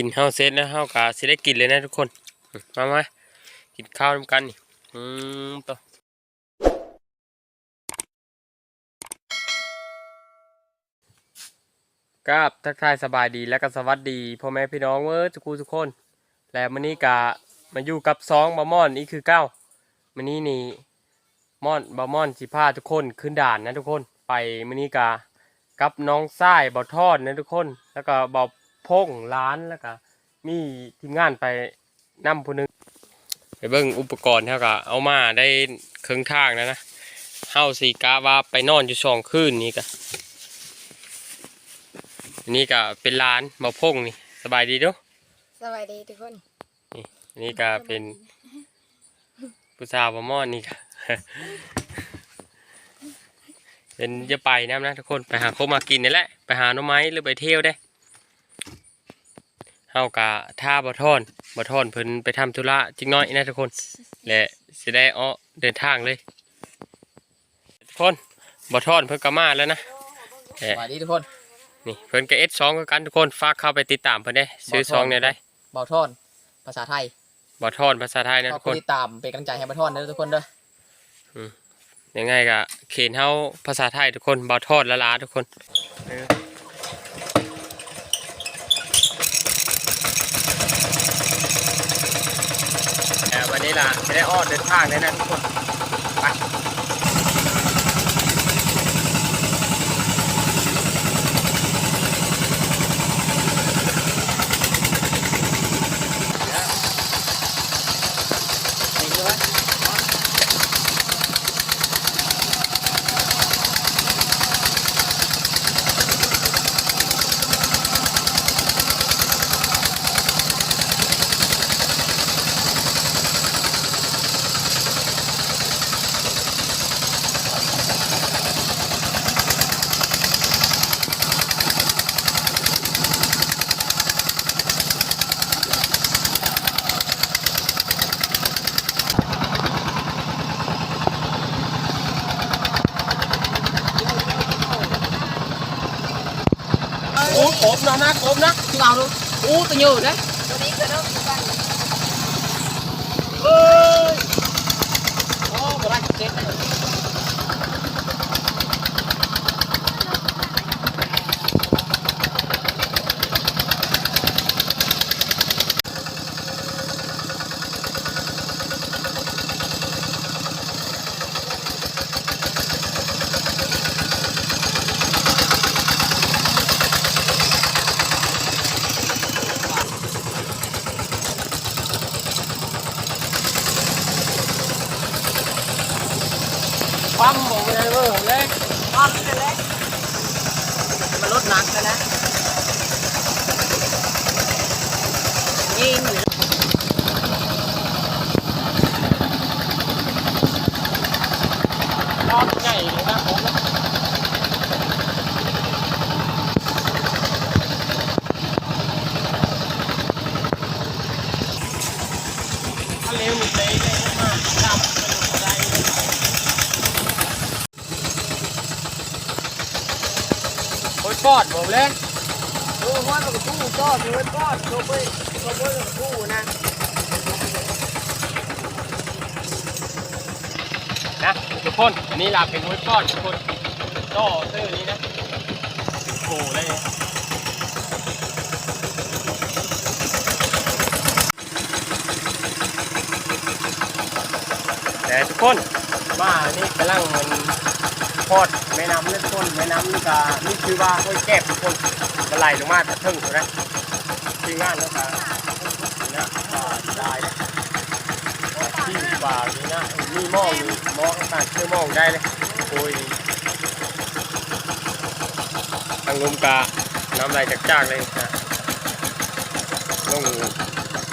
กินเฮาวเสร็จแล้วเฮากะสิได้กินเลยนะทุกคน มามากินข้าวนำกันนี่อืมต่อกับทักทายสบายดีและก็สวัสดีพ่อแม่พี่น้องเมื่อทุกคูทุกคน และมื้อนี้กะมาอยู่กับซองบะม่อนนี่คือเก้ามื้อนี้นี่ม่อนบะม่อนสิพาทุกคนขึ้นด่านนะทุกคน ไปมื้อนี้กะกับน้องทรายบ่อทอดนะทุกคน แล้วก็บ่อ พงร้านแล้วก็มีทีมงานไปนำผู้หนึงไปเบิ่งอุปกรณ์เฮาก็เอามาได้ครึ่งทางแล้วนะเฮาสิกะว่าไปนอนอยู่สองคืนนี่กะอันนี่ก็เป็นร้านบ่อพงนี่สบายดีเด้อสวัสดีทุกคนอันนี่ก็เป็นผู้สาวประมอนนี่ก็เป็นจะไปน้ำนะทุกคนไปหาโคมากินนี่แหละ ไปหาหน่อไม้หรือไปเที่ยวได้ เฮากะท่าบ่ทอนบ่ทอนเพิ่นไปทำธุระจิงน้อยนะทุกคน และสิได้อ้อเดินทางเลย ทุกคนบ่ทอนเพิ่นก็มาแล้วนะแหสมวัสดีทุกคนนี่เพิ่นก็เอสสองคือกันทุกคนฝากเข้าไปติดตามเพิ่นได้ซื้อบ่ทอนซองเนี่ยได้เบาทอน ภาษาไทยบ่ทอนภาษาไทยนะขอทุกคุคณนติดตามเป็นกำลังใจให้เบาทอนเด้อทุกคนเด้อยังไงก็เขียนเฮาภาษาไทยทุกคนบ่ทอดละลาทุกคน แต่วันนี้ล่ะไม่ได้ออดเดินทางเลยนะทุกคนไปโอ้ กบนะนะกบนะ ที่เอาดูอู้ตัวอยู่นะ ตัวนี้คือน้องสุกัน เอ้ยโอ้บ่ได้เจ็บเลย ปั๊มบอกเลยเว้ยเลย อ้อมกันเลยมันลดหนักกันนะยิง รอบใหญ่เลยนะผมถ้าเร็วนี่เยได้มากจับมันได้โอ้ยปอดผมเลยดูหัวกับตู้ก็ดูหัวก็ดูไปดูไปกับตู้นะ ทุกคนอันนี้ลาเป็นโอ้ยปอดทุกคนต่อเสื้อนี้นะโอ้เลยแต่ทุกคนว่านี่กำลังมันพอดแม่น้ำนี่ทุกคนแม่น้ำนี่ก็นี่คือว่าห้วยแก้บทุกคนมันไหลลงมาจากทึ่งถูกไหมที่งานแล้วก็นะได้ นะที่ป่านี่นะมีหมองนี่หมองต่างๆชื่อหมองได้เลยโอ้ยทางลมกาน้ำไหลจากจากๆเลยนะลง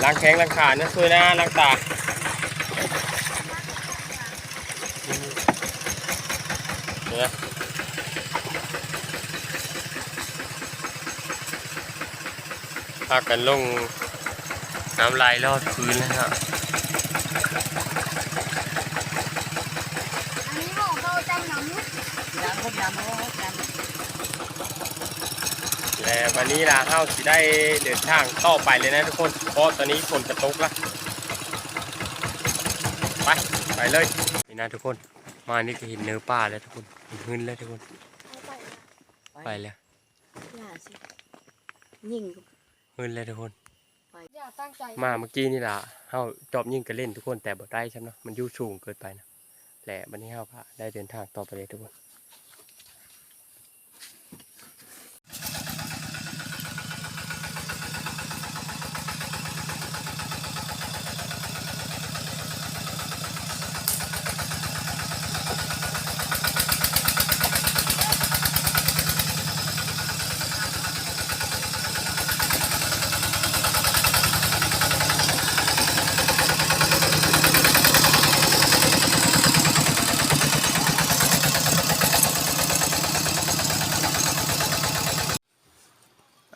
ล้างแข้งล้างขานะช่วยนะล้างตาเนี่ยพากันลงน้ำลายรอดพื้นนะฮะ อันนี้หมอเขาใจหนัง ยางพวกยางพวกยาง แต่วันนี้ล่ะเฮาสิได้เดินทางต่อไปเลยนะทุกคน เพราะตอนนี้ฝนจะตกล้วไป ไปเลยนี่นะทุกคน มานี่ก็เห็นเนื้อป่าแล้วทุกคนเห็นหื้นแล้วทุกคน ไปแล้วอย่าสิยิงหื้นแล้วทุกคน มาเมื่อกี้นี่ล่ะเฮาจอบยิงกันเล่นทุกคนแต่บ่ได้ใช่ไหมมันยู่สูงเกินไปนะแหละวันนี้เฮาก็ได้เดินทางต่อไปเลยทุกคน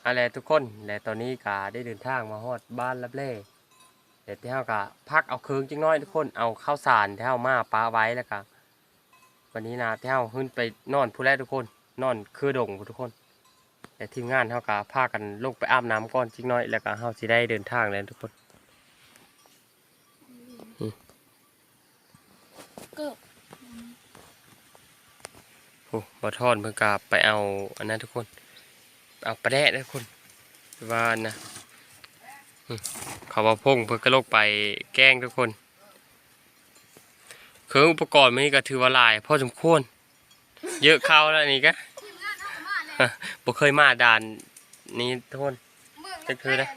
อะไรทุกคนและตอนนี้กาได้เดินทางมาฮอดบ้านรับเล่เดี๋ยวที่เฮากะพักเอาเคืองจังน้อยทุกคนเอาข้าวสารที่เฮามาปาไว้แล้วก็วันนี้นะที่เฮาขึ้นไปนอนผู้แรกทุกคน นอนคือดงพู้นทุกคนแต่ทีมงานเฮากะพากันลงไปอาบน้ำก่อนจังน้อยแล้วก็เฮาสิได้เดินทางแล้วทุกคนเกือบโอ้บ่ทอนเพิ่นกะไปเอาอันนั้นทุกคน เอาปลาแดะทุกคนว่านะอืมเขาว่าพงเพิ่นก็ลงไปแกล้งทุกคนเครื่องอุปกรณ์มันนี่ก็ถือว่าหลายพอสมควร เยอะเข้าแล้วนี่ก็บ่เคยมาด่านนี้ทุกคนจะคือนะ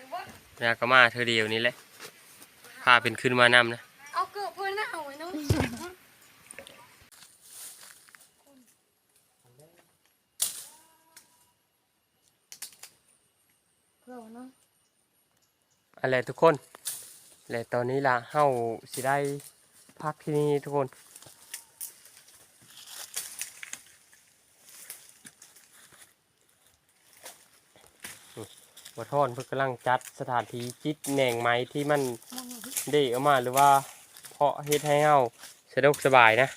ยากก็มาเธอเดียวนี้แหละพาเป็นขึ้นมานำนะ เอาเกือบเพื่อนหน้าเอาไว้น้อง อนน้องอะไรทุกคนและตอนนี้ล่ะเฮาสิได้พักที่นี่ทุกคนบ่ทอนเพิ่นกำลังจัดสถานที่จิตแหน่งไม้ที่มันมองหน่อยดิได้ออกมาหรือว่าเพาะเฮ็ดให้เฮาสะดวกสบายนะ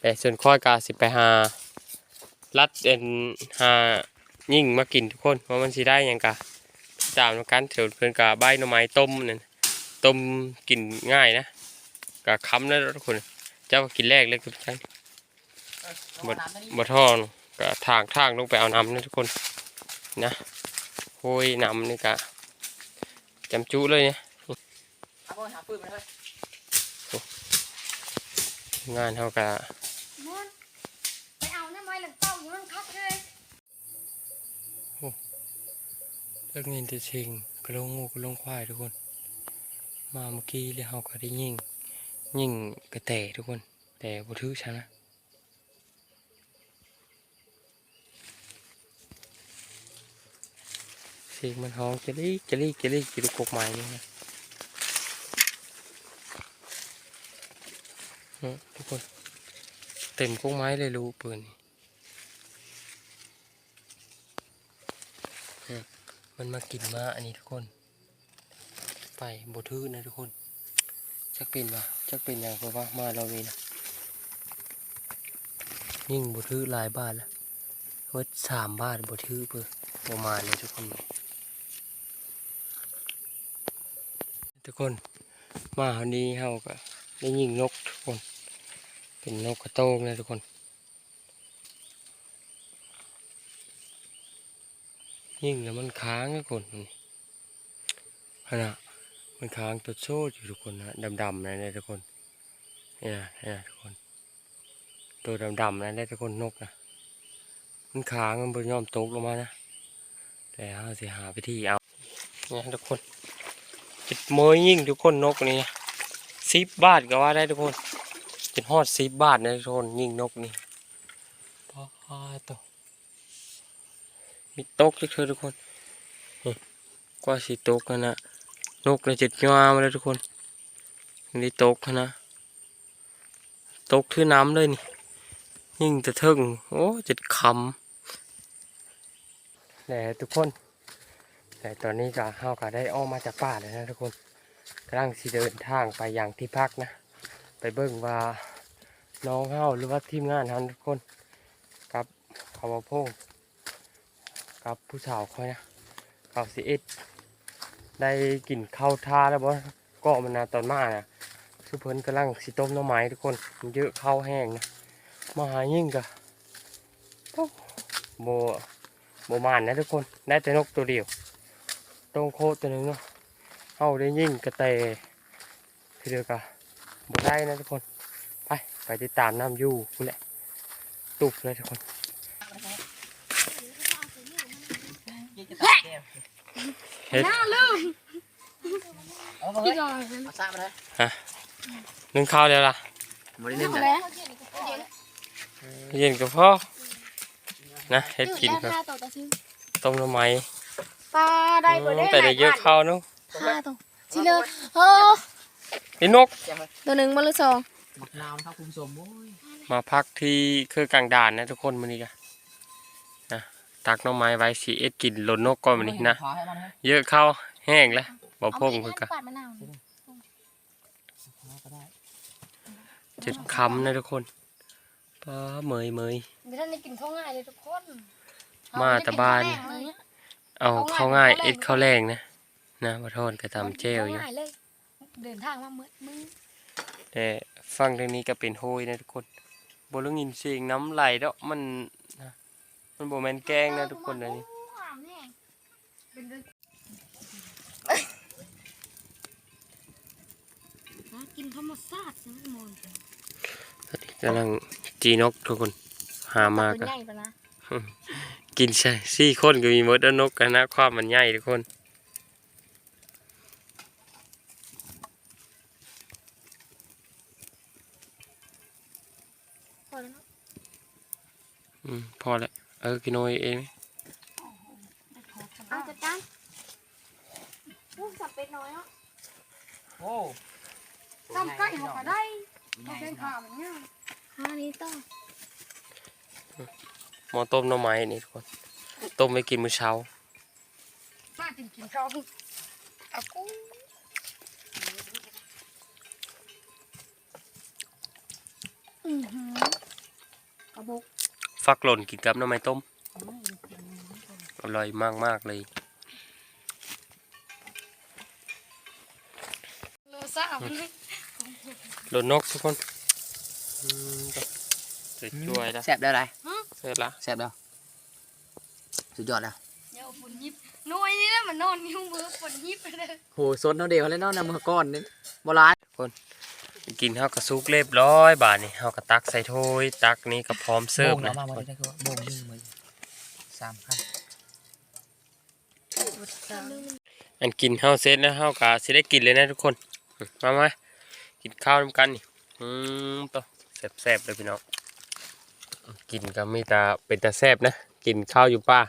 แต่ส่วนค่อยกาสิไปหารัดเอ็นหายิ่งมากินทุกคนว่าะมันสิได้ยังกะ ตามกันเถิดเพิ่นกะใบหน่อไม้ต้มนั่นต้มกินง่ายนะกะค้ำแล้วทุกคน เจ้าก็กินแรกเลยทุกท่านหมดน้ำตัวนี้บ่ทอนกะทางทางลงไปเอาน้ำนะทุกคนนะโอ้ยน้ำนี่กะจำจุเลยเนี่ยเอาไปหาปืนมาเลยงานเขากะ มอนไปเอาหน้าไม้หลังเต้าอยู่นั่นคักเลย เลิกเงินจะชิงกระโลงงูกระโลงควายทุกคน มาเมื่อกี้เลยเขาก็ได้ยิงยิงกระแตทุกคน แต่บ่ถือชนะเสียงมันห้องจะลีจะลีจะลีกินกกไม้นี่นะทุกคน เต็มกกไม้เลยรู้ปืนนี่เนอะ มันมากินมาอันนี้ทุกคน ไปบทือนะทุกคนจักเป็นว่าจักเป็นอย่างเพราะว่ามาเรานี่นะยิ่งบทือหลายบาทละเวิดสามบาทบทือเพื่อประมาณเลยทุกคน ทุกคนมาวันนี้เฮาก็ได้ยิงนกทุกคน เป็นนกกระโตงนะทุกคน ยิ่งแล้วมันค้างนะคนนี่นาดมันค้างตัวโซ่อยู่ทุกคนนะดำๆนะเนี่ยทุกคนเนี่ยเนี่ยทุกคน ตัวดำๆนะเนี่ยทุกคนนกนะมันค้างมันบนยอมตกลงมานะแต่เราสิหาวิธีเอาเนี่ยทุกคนจิตเมยยิ่งทุกคนนกนี่สิบบาทก็ว่าได้ทุกคนจิตฮอดสิบบาทนะทุกคนยิ่งนกนี่ป้าตัว มีตกทุกเธอทุกคนนี่กว่าสีตกกันนะนกเลยจิตงามาเลยทุกคนนี่ตกนะตกทื่อน้ำเลยนี่ ยิ่งจะเทิงโอ้จิตคำแต่ทุกคน แต่ตอนนี้ก็เฮาก็ได้ออกมาจากป่าแล้วนะทุกคนกำลังสิเดินทางไปอย่างที่พักนะ ไปเบิ่งว่าน้องเฮาหรือว่าทีมงานเฮาทุกคนกับเขามาพง กับผู้สาวคอยนะเก้าสิเอ็ดได้กินข้าวท่าแล้วบ่ก็มันนาตอนมาน่ะสุเพิ่นกำลังสิต้มน้ำไม้ทุกคนมันเยอะข้าวแห้งนะมาหายิ่งกะโอ้โบโบมานนะทุกคนได้แต่นกตัวเดียวตรงโคตัวหนึงเนาะเอาได้ยิ่งกระเตทีเดียวกะบ่ได้นะทุกคนไปไปติดตามน้ำยู่นี่แหละตุบเลยทุกคน ยี่จะตัดแก้ว เฮ็ดน่าลืมเอามาพี่เฮ้ยจอยมาซ่ามาเลยนึ่งข้าวแล้วล่ะมาได้เล่นเอาเลยแล้วเย็นกับพ่อนะเฮ็ดกินครับห้าตัวต่อซื้อต้มหน้ำไม้ปลาได้บ่ได้แต่ได้เยอะข้าวเนาะห้าตัวสิเลยโอ้ไอ้นกแก้วเลยตัวหนึ่งมาหรือสอง หมดน้ำครับคุณผู้ชมโอ้ย มาพักที่คือกลางด่านนะทุกคนมื้อนี้กะนะ ตักหน้ำไม้ไว้สีเอ็ดกินหล่นนกก่อนมื้อนี้นะขอให้มันให้เยอะข้าวแห้งแล้วบ่พงเคืคืออกะปาดมะนาวขอก็ได้เจ็ดคำนะทุกคนป้าเมยเมยไม่ท่านได้กินข้าวง่ายเลยทุกคน มาแต่บ้าน เอาข้าวง่ายเอ็ดข้าวแรงนะ นะมาทอดกระทำเจลอยู่ง่ายเลยเดินทางมาเมื่อมึงแต่ฟังทางนี้ก็เป็นโฮยนะทุกคนบ่รู้ยินเสียงน้ำไหลดอกมันนะ มันบ่แม่นแกล้งนะทุกคนนะนี่เป็นเรื่องหากินธรรมชาตินะมอนกำลังจีนกทุกคน หามาตัก็วใหญ่ปะนะกินใช่สี่คนก็มีหมดแล้วนกกันนะความมันใหญ่ทุกคนพอแล้ว เนาะอืมพอแล้วเออกินโอยเองเอาจัดการอู้สับเป็ดน้อยเนาะโอ้ทำใกล้เขาก็ได้เขาเป็นข่าวแบบเนี้ยฮานี้ต้องหมอต้มหน่อไม้นี่ทุกคนต้มไปกินมื้อเช้ามากินกินข้าวเอากูอือหือกระบอก ฟักหล่นกินกับหน่อไม้ต้ม อร่อยมากๆเลยโลซ่ามันหล่นนกทุกคนอืมก็สวยๆแล้วแซ่บได้ไรเสร็จละแซ่บแล้วสุดยอดแล้วเดี๋ยวฝนยิบหน่วยนี่นะมันนอนนิ้วมือฝนยิบไปเลยโหสดเนาะเดียวแล้วเนาะนำมือก้อนนี่โบราณ กินเฮากระซุกเรียบร้อยบาดนี้เฮากระตักใส่ถ้วยตักนี้ก็พร้อมเสิร์ฟโบ่งนะเนาะมามาได้คือโบ่งนี่มือสามขั้นอันกินเฮาเสร็จแล้วเฮากะสิได้กินเลยนะทุกคนอืมมามากินข้าวนำกันนี่อืมต่อแซ่บๆเลยพี่น้องกินก็มีแต่เป็นแต่แซ่บนะกินข้าวอยู่ป่า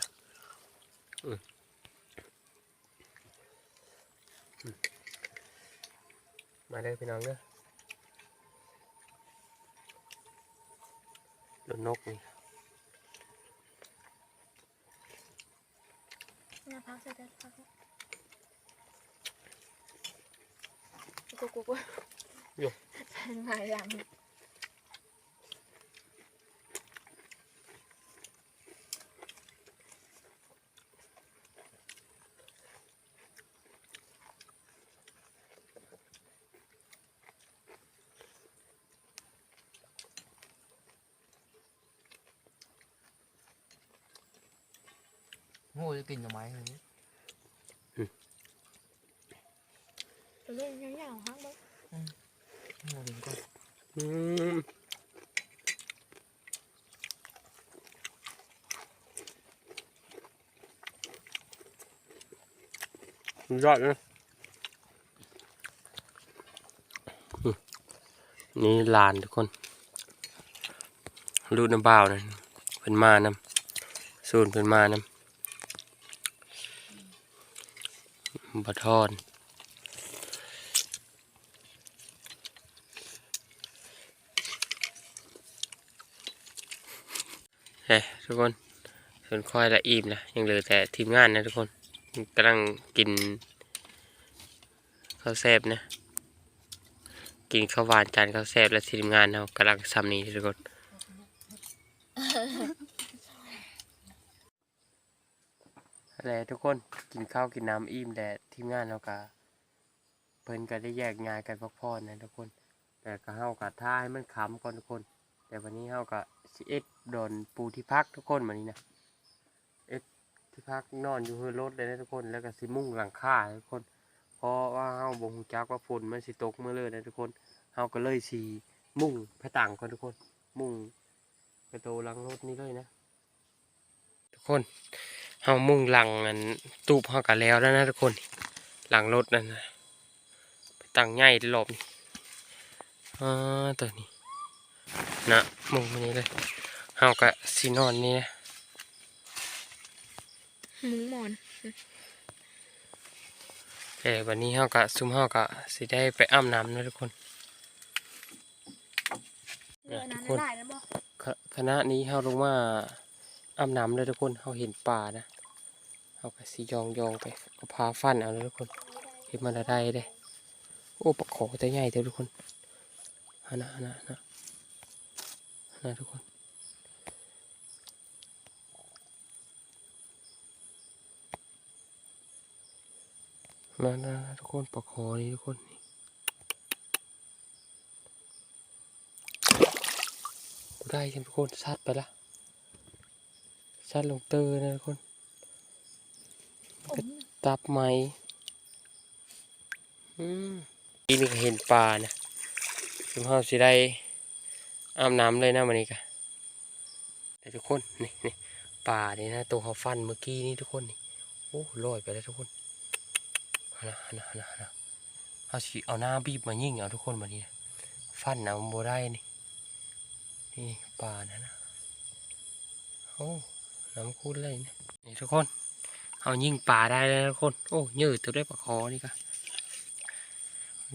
อืมอืมมาได้อพี่น้องเด้อ โดนนกนี่นะพักเสร็จแล้วพักกูกูกูเป็นไงอย่าง โง่จะกินหน่อไม้เลยเล่นยาวๆฮักบ้างโง่กินก้อนอืมสุดยอดนะอืมนี่ลานทุกคนรูดน้ำเปล่านะเพิ่นมานำสูนเพิ่นมานำ บะทอนเฮ้ยทุกคนส่วนค่อยละอิ่มนะยังเหลือแต่ทีมงานนะทุกคนกำลังกินข้าวแซ่บนะ กินข้าวหวานจานข้าวแซ่บและทีมงานเรากำลังทำนี้ทุกคน แหละทุกคนกินข้าวกินน้ำอิ่มแดดทีมงานเราก็เพิ่นก็ได้แยกงานกันพักผ่อนนะทุกคน แต่ก็เฮาก็ท่าให้มันค้ำก่อนทุกคน แต่วันนี้เฮาก็สิเอ็ดโดนปูที่พักทุกคนวันนี้นะเอ็ดที่พักนอนอยู่เฮือรถเลยนะทุกคนแล้วก็สิมุ่งหลังคาทุกคน เพราะว่าเฮาบ่ฮู้จักว่าฝนมันสิตกเมื่อเลยนะทุกคนเฮาก็เลยสิมุ่งผต่างก่อนทุกคน มุ่งกระโตหลังรถนี้เลยนะ ทุกคน เฮามุ่งหลังอันตูบเฮาก็แล้วแล้วนะทุกคน หลังรถนั่นนะไปตั้งใหญ่รอบนี้อ่าตัวนี้นะมุ่งมานี้เลยเฮาก็สินอนนี่นะมุ้งหมอนแต่วันนี้เฮาก็ซุ่มเฮาก็สิได้ไปอาบน้ำนะทุกคนเรือนั้นทุกคนได้แล้วบ่คคณะนี้เฮาลงมาอาบน้ำเลยทุกคนเฮาเห็นป่านะ เฮาก็สิยองยองไปเอาพาฟันเอาเลยทุกคนเห็นมันได้เด้โอ้ปลาขอตัวใหญ่เด้อทุกคนฮะนะฮะนะฮะนะฮะนะทุกคนมานะทุกคนปลาขอนี่ทุกคนนี่ได้ทุกคนซัดไปละซัดลงเตอร์นะทุกคน ตับไหมอืมอีนี่ก็เห็นปลานะซึ่งเราสิได้อาบน้ำเลยนะวันนี้กันแต่ทุกคนนี่นี่ปลานี่นะตัวเขาฟันเมื่อกี้นี่ทุกคนนี่โอ้ลอยไปแล้วทุกคนฮนะฮนะฮนะฮนะเอาสิเอาหน้าบีบมายิ่งเอาทุกคนมานี่นะฟันเอาโบได้นี่นี่ปลานะนะโอ้น้ำคุ้นเลยนะนี่ทุกคน เอายิงป่าได้แล้วทุกคน โอ้ยืดตัวได้ปลาคอนี่ก็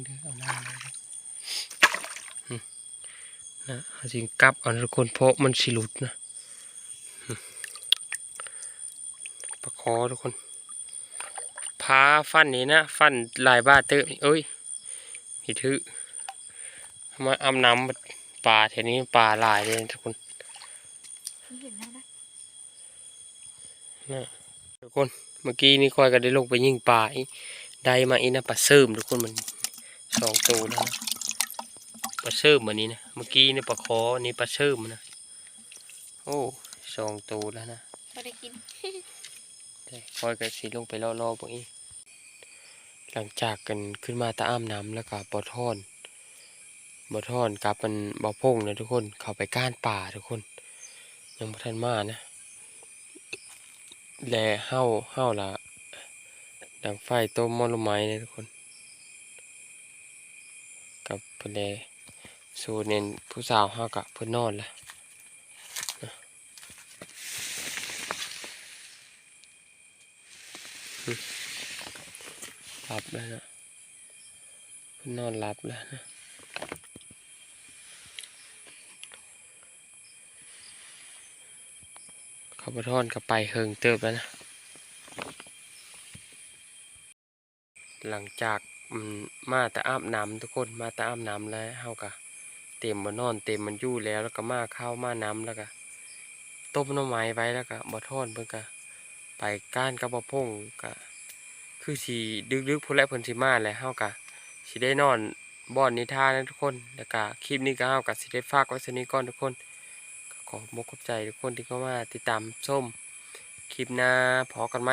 เดี๋ยวเอาหน้าเลยนะอืมนะเอาสิงกลับเอานะทุกคนเพราะมันสิหลุดนะอืมปลาคอทุกคนพาฟันนี่นะ ฟันหลายบาทเติมนี่เอ้ยพี่ถือมาอาบน้ำป่าแถวนี้ป่าหลายเลยทุกคนไม่เห็นแล้วนะนะ ทุกคนเมื่อกี้นี่คอยก็ได้ลงไปยิงปลาอีได้มาอีนะปลาเสริมทุกคนมันสองตัวแล้วนะปลาเสริมวันนี้นะเมื่อกี้นี่ปลาคอนี่ปลาเสริมนะโอ้สองตัวแล้วนะก็ได้กินแต่คอยก็สีลงไปล่อๆพวกนี้หลังจากกันขึ้นมาตาอ้ามน้ำแล้วก็ปอทอนบอทอนกับมันบอพงนะทุกคนเข้าไปก้านป่าทุกคน ยังบ่ทันมานะ แลเห้าเห้าละดังไฟต้มมอลไม้เลยทุกคน กับเพื่นแลสูเน้นผู้สาวเฮากะเพื่นนอนละหลับแล้วนะเพื่นนอนหลับแล้วนะ ขับทอนกับไปเฮิงเติบแล้วนะ หลังจากมาแต่อาบน้ำทุกคนมาแต่อาบน้ำแล้วเฮากะเต็มมานอนเต็มมันยู่แล้วแล้วก็มาข้าวมาน้ำแล้วก็ต้มหน้ำไม้ไว้แล้วก็บ่ทอนเพิ่นก็ไปก้านกับบ่พงก็คือสิดึกๆพุ่นและเพิ่นสิมาแล้วเฮากะสิได้นอนบ่อนนิทานนะทุกคนแล้วก็คลิปนี้ก็เฮากะสิได้ฝากไว้สนี้ก่อนทุกคน ขอบอกขอบใจทุกคนที่เข้ามาติดตามชมคลิปหน้าพอกันไหม